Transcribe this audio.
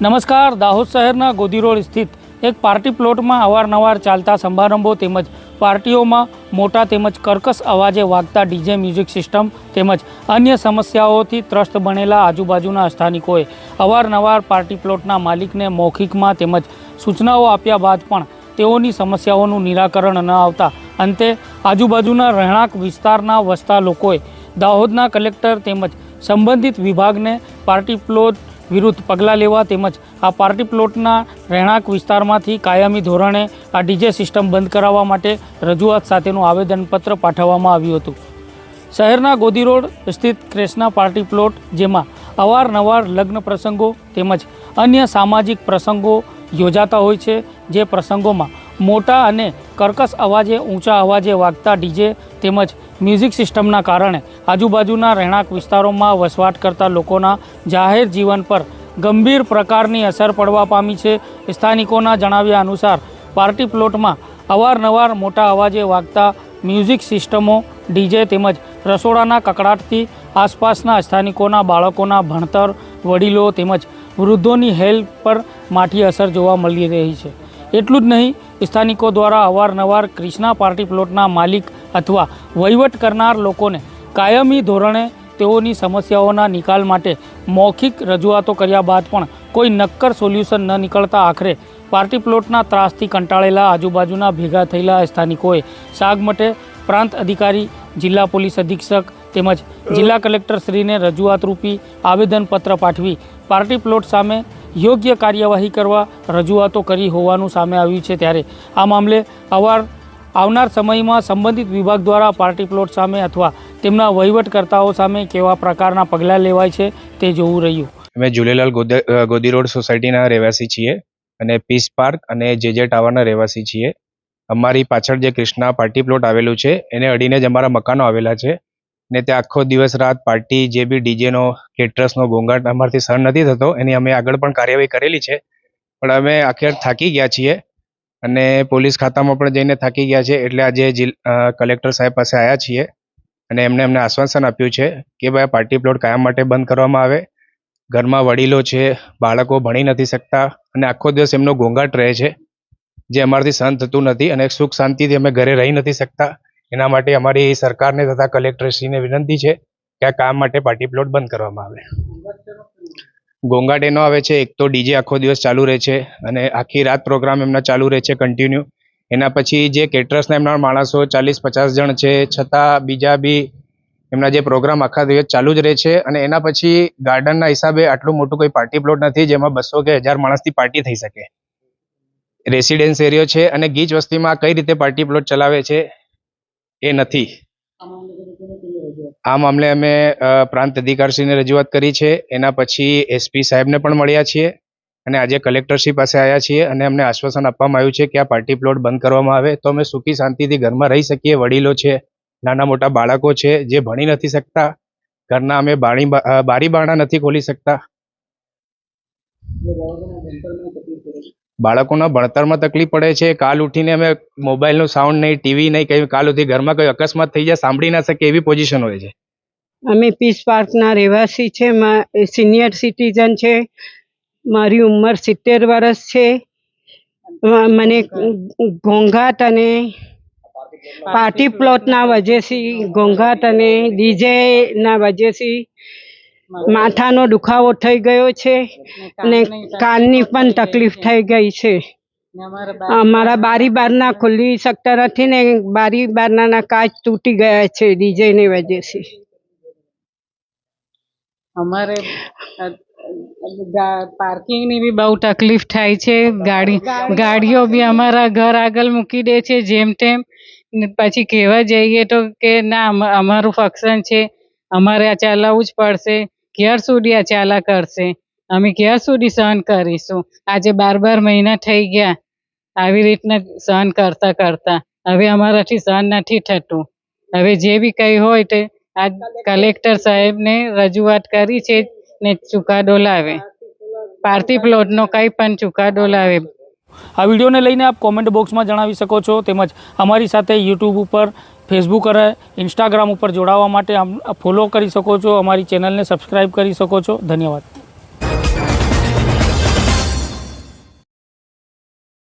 નમસ્કાર, દાહોદ શહેરના ગોધી રોડ સ્થિત એક પાર્ટી પ્લોટમાં અવારનવાર ચાલતા સમારંભો તેમજ પાર્ટીઓમાં મોટા તેમજ કર્કશ અવાજે વાગતા ડીજે મ્યુઝિક સિસ્ટમ તેમજ અન્ય સમસ્યાઓથી ત્રસ્ત બનેલા આજુબાજુના સ્થાનિકોએ અવારનવાર પાર્ટી પ્લોટના માલિકને મૌખિકમાં તેમજ સૂચનાઓ આપ્યા બાદ પણ તેઓની સમસ્યાઓનું નિરાકરણ ન આવતા અંતે આજુબાજુના રહેણાંક વિસ્તારના વસતા લોકોએ દાહોદના કલેક્ટર તેમજ સંબંધિત વિભાગને પાર્ટી પ્લોટ વિરુદ્ધ પગલાં લેવા તેમજ આ પાર્ટી પ્લોટના રહેણાંક વિસ્તારમાંથી કાયમી ધોરણે આ ડીજે સિસ્ટમ બંધ કરાવવા માટે રજૂઆત સાથેનું આવેદનપત્ર પાઠવવામાં આવ્યું હતું. શહેરના ગોદી રોડ સ્થિત ક્રેષ્ના પાર્ટી પ્લોટ, જેમાં અવારનવાર લગ્ન પ્રસંગો તેમજ અન્ય સામાજિક પ્રસંગો યોજાતા હોય છે, જે પ્રસંગોમાં મોટા અને કર્કશ અવાજે ઊંચા અવાજે વાગતા ડીજે તેમજ મ્યુઝિક સિસ્ટમના કારણે આજુબાજુના રહેણાંક વિસ્તારોમાં વસવાટ કરતા લોકોના જાહેર જીવન પર ગંભીર પ્રકારની અસર પડવા પામી છે. સ્થાનિકોના જણાવ્યા અનુસાર, પાર્ટી પ્લોટમાં અવારનવાર મોટા અવાજે વાગતા મ્યુઝિક સિસ્ટમો, ડીજે તેમજ રસોડાના કકડાટથી આસપાસના સ્થાનિકોના બાળકોના ભણતર, વડીલો તેમજ વૃદ્ધોની હેલ્થ પર માઠી અસર જોવા મળી રહી છે. એટલું જ નહીં, સ્થાનિકો દ્વારા અવારનવાર ક્રિષ્ના પાર્ટી પ્લોટના માલિક અથવા વહીવટ કરનાર લોકોને કાયમી ધોરણે તેઓની સમસ્યાઓના નિકાલ માટે મૌખિક રજૂઆતો કર્યા બાદ પણ કોઈ નક્કર સોલ્યુશન ન નીકળતા આખરે પાર્ટી પ્લોટના ત્રાસથી કંટાળેલા આજુબાજુના ભેગા થયેલા સ્થાનિકોએ સાગમટે પ્રાંત અધિકારી, જિલ્લા પોલીસ અધિક્ષક તેમજ જિલ્લા કલેક્ટરશ્રીને રજૂઆતરૂપી આવેદનપત્ર પાઠવી પાર્ટી પ્લોટ સામે યોગ્ય કાર્યવાહી કરવા રજૂઆતો કરી હોવાનું સામે આવ્યું છે. ત્યારે આ મામલે અવાર આવનાર સમયમાં સંબંધિત વિભાગ દ્વારા પાર્ટી પ્લોટ સામે અથવા તેમના વહીવટકર્તાઓ સામે કેવા પ્રકારના પગલાં લેવાય છે તે જોવું રહ્યું. અમે ઝૂલેલાલ ગોદે- રોડ સોસાયટીના રહેવાસી છીએ અને પીસ પાર્ક અને જેજે ટાવરના રહેવાસી છીએ. અમારી પાછળ જે કૃષ્ણા પાર્ટી પ્લોટ આવેલું છે, એને અડીને જ અમારા મકાનો આવેલા છે ને ત્યાં આખો દિવસ રાત પાર્ટી જે બી ડીજેનો, કેટરસનો ઘોંઘાટ અમારથી સહન નથી થતો, એની અમે આગળ પણ કાર્યવાહી કરેલી છે. પણ અમે આખે થાકી ગયા છીએ. અને પોલીસ ખાતામાં પણ જઈને થાકી ગયા છે એટલે આજે કલેક્ટર સાહેબ પાસે આવ્યા છીએ અને એમને એમને આશ્વાસન આપ્યું છે કે ભાઈ પાર્ટી પ્લોટ કાયમ માટે બંધ કરવામાં આવે. ઘરમાં વડીલો છે, બાળકો ભણી નથી શકતા અને આખો દિવસ એમનો ઘોંઘાટ રહે છે જે અમારાથી સહન થતું નથી અને સુખ શાંતિથી અમે ઘરે રહી નથી શકતા. એના માટે અમારી સરકારને તથા કલેક્ટરશ્રીને વિનંતી છે કે આ કામ માટે પાર્ટી પ્લોટ બંધ કરવામાં આવે. ઘોંઘાટ એનો આવે છે, એક તો ડીજે આખો દિવસ ચાલુ રહે છે અને આખી રાત પ્રોગ્રામ એમના ચાલુ રહે છે કન્ટિન્યુ એના પછી જે કેટરર્સના એમના માણસો ચાલીસ, પચાસ જણ છે, છતાં બીજા બી એમના જે પ્રોગ્રામ આખા દિવસ ચાલુ જ રહે છે અને એના પછી ગાર્ડનના હિસાબે આટલું મોટું કોઈ પાર્ટી પ્લોટ નથી જેમાં બસો કે હજાર માણસની પાર્ટી થઈ શકે. રેસિડેન્સ એરિયો છે અને ગીચ વસ્તીમાં કઈ રીતે પાર્ટી પ્લોટ ચલાવે છે એ નથી. આ મામલે અમે પ્રાંત અધિકારીશ્રીને રજૂઆત કરી છે. એના પછી એસપી સાહેબને પણ મળ્યા છીએ અને આજે કલેક્ટરશ્રી પાસે આવ્યા છીએ અને અમને આશ્વાસન આપવામાં આવ્યું છે કે આ પાર્ટી પ્લોટ બંધ કરવામાં આવે. તો અમે સુખી શાંતિથી ઘરમાં રહી શકીએ. વડીલો છે, નાના મોટા બાળકો છે, જે ભણી નથી શકતા. ઘરના અમે બારી બારી બારણા નથી ખોલી શકતા. બાળકોના ભણતરમાં તકલીફ પડે છે. કાલ ઉઠીને અમે મોબાઈલનો સાઉન્ડ નહીં ટીવી નહીં કંઈ કાલ ઉઠી ઘરમાં કોઈ અકસ્માત થઈ જાય, સાંભળી ના શકે એવી પોઝિશન હોય છે. અમે પીસ પાર્કના રહેવાસી છે. સિનિયર સિટીઝન છે. મારી ઉંમર સિત્તેર વર્ષ છે. મને ઘોંઘાટ અને પાર્ટી પ્લોટના વજેથી ઘોંઘાટ અને ડીજેના વજેથી માથાનો દુખાવો થઈ ગયો છે અને કાનની પણ તકલીફ થઈ ગઈ છે. અમારા બારી બારના ખુલી શકતા નથી ને બારી બારનાના કાચ તૂટી ગયા છે ડીજેની વજેથી અમારે પાર્કિંગની બી બહુ તકલીફ થાય છે. ગાડી ગાડીઓ બી અમારા ઘર આગળ મૂકી દે છે જેમ તેમ. પછી કહેવા જઈએ તો કે ના અમ- અમારું ફંક્શન છે. અમારે આ ચલાવવું જ પડશે. ક્યાર સુધી આ ચાલા કરશે. અમે ક્યાર સુધી સહન કરીશું. આજે બાર બાર મહિના થઈ ગયા. આવી રીતના સહન કરતા કરતા. હવે અમારાથી સહન નથી થતું. હવે જે બી કંઈ હોય તે આ કલેક્ટર સાહેબને રજૂઆત કરી છે ને ચુકાદો લાવે. પાર્ટી પ્લોટનો કંઈ પણ ચુકાદો લાવે. આ વિડીયોને લઈને આપ કોમેન્ટ બોક્સમાં જણાવી શકો છો તેમજ અમારી સાથે યુટ્યુબ ઉપર ફેસબુક અને ઇન્સ્ટાગ્રામ ઉપર જોડાવા માટે આમ ફોલો કરી શકો છો, અમારી ચેનલને સબસ્ક્રાઈબ કરી શકો છો. ધન્યવાદ.